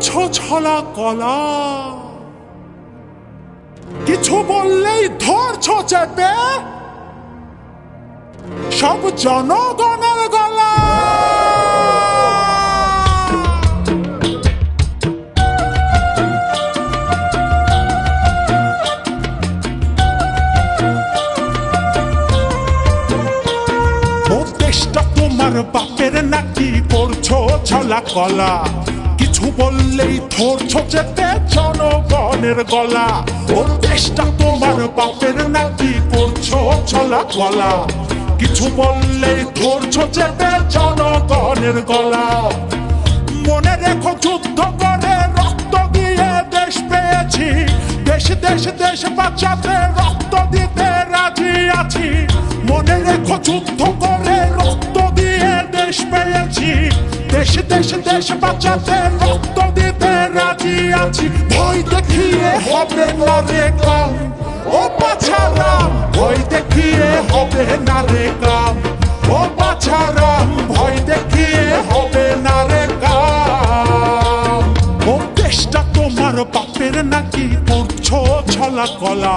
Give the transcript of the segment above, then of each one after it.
ধরছো ছলা কলা। কিছু বললেই ধরছো চেপে সব জনগণের গলা। তোমার বাপের নাকি করছ ছলা কলা? কিছু বললেই ধরছো যেতে জনগণের গলা। ও দেশটা তোমার বাপের নাকি করছ ছলা গলা কিছু বললেই ধরছো যেতে জনগণের গলা। মনে রেখো যুদ্ধ করে রক্ত দিয়ে দেশ পেয়েছি। দেশ দেশ দেশ বাঁচাতে রক্ত দিতে রাজি আছি। মনে রেখো যুদ্ধ করে রক্ত দেশ পেয়েছি। দেশ দেশ দেশ বাঁচাতে রক্ত দিতে রাজি আছি। ভয় দেখিয়ে হবে না রে কাম। ও বাছারাম ভয় দেখিয়ে হবে না রে কাম। ও বাছারাম ভয় দেখিয়ে হবে না রে কাম। ও দেশটা তোমার বাপের নাকি করছ ছলা কলা।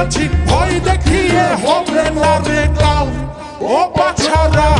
আছি। ভয় দেখিয়ে হবে না রে কাম ও বাছারাম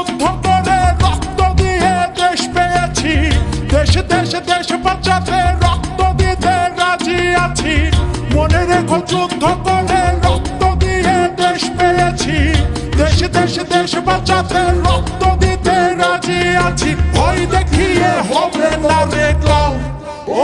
যুদ্ধ করে রক্ত দিয়ে দেশ পেয়েছি। দেশ দেশ দেশ বাঁচাতে রক্ত দিতে রাজি আছি। ভয় দেখিয়ে হবে না রে কাম ও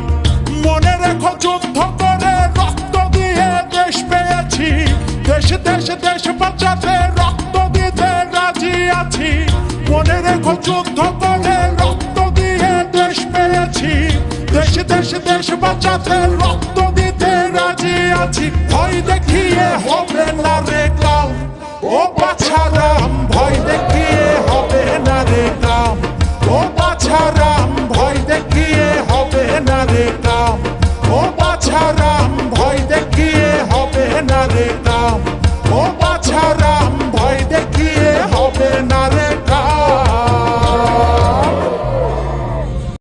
যুদ্ধ করে রক্ত দিয়ে দেশ পেয়েছি দেশ দেশ দেশ বাঁচাতে রক্ত দিতে রাজি আছি। ভয় দেখিয়ে হবে